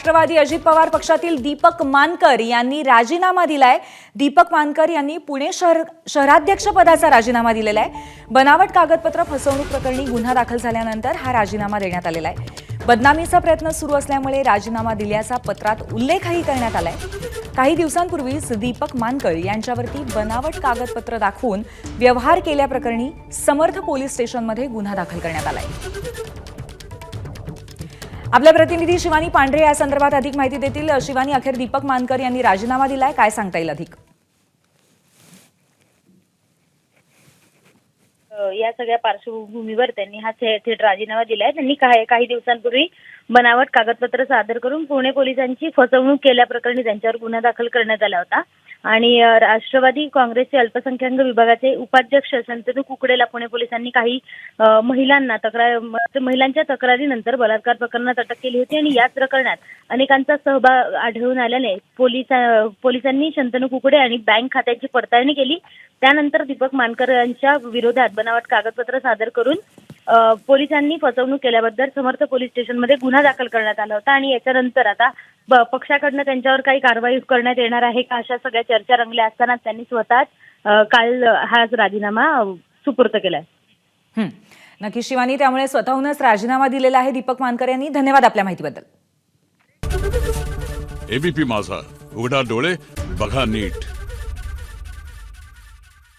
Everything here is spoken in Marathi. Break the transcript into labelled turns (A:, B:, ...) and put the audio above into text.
A: राष्ट्रवादी अजित पवार पक्षातील दीपक मानकर यांनी राजीनामा दिलाय. दीपक मानकर यांनी पुणे शहर शहराध्यक्ष पदाचा राजीनामा दिलेला आहे बनावट कागदपत्र फसवणूक प्रकरणी गुन्हा दाखल झाल्यानंतर हा राजीनामा देण्यात आलेला आहे बदनामीचा प्रयत्न सुरू असल्यामुळे राजीनामा दिल्याचा पत्रात उल्लेखही करण्यात आलाय. काही दिवसांपूर्वीच दीपक मानकर यांच्यावरती बनावट कागदपत्र दाखवून व्यवहार केल्याप्रकरणी समर्थ पोलीस स्टेशनमध्ये गुन्हा दाखल करण्यात आलाय. आपल्या प्रतिनिधी शिवानी पांढरे या संदर्भात अधिक माहिती देतील. शिवानी अखेर दीपक मानकर यांनी राजीनामा दिलाय. काय सांगता येईल अधिक?
B: या सगळ्या पार्श्वभूमीवर त्यांनी हा थेट राजीनामा दिलाय. त्यांनी काही काही दिवसांपूर्वी बनावट कागदपत्र सादर करून पुणे पोलिसांची फसवणूक केल्याप्रकरणी त्यांच्यावर गुन्हा दाखल करण्यात आला होता. आणि राष्ट्रवादी काँग्रेसचे अल्पसंख्याक विभागाचे उपाध्यक्ष शंतनू कुकडेला पुणे पोलिसांनी काही महिलांना तक्रार महिलांच्या तक्रारीनंतर बलात्कार प्रकरणात अटक केली होती आणि याच प्रकरणात अनेकांचा सहभाग आढळून आल्याने पोलीस पोलिसांनी शंतनू कुकडे आणि बँक खात्याची पडताळणी केली. त्यानंतर दीपक मानकर यांच्या विरोधात बनावट कागदपत्र सादर करून पोलिसांनी फसवणूक केल्याबद्दल समर्थ पोलीस स्टेशनमध्ये गुन्हा दाखल करण्यात आला होता आणि याच्यानंतर आता पक्षाकडनं त्यांच्यावर काही कारवाई करण्यात येणार आहे का अशा सगळ्या चर्चा रंगल्या असताना त्यांनी स्वतःच काल हा राजीनामा अ, सुपूर्द केलाय.
A: हं. नक्की शिवानी त्यामुळे स्वतःहूनच राजीनामा दिलेला आहे दीपक मानकर यांनी. धन्यवाद आपल्या माहितीबद्दल.
C: एबीपी माझा. उघडा डोळे बघा नीट.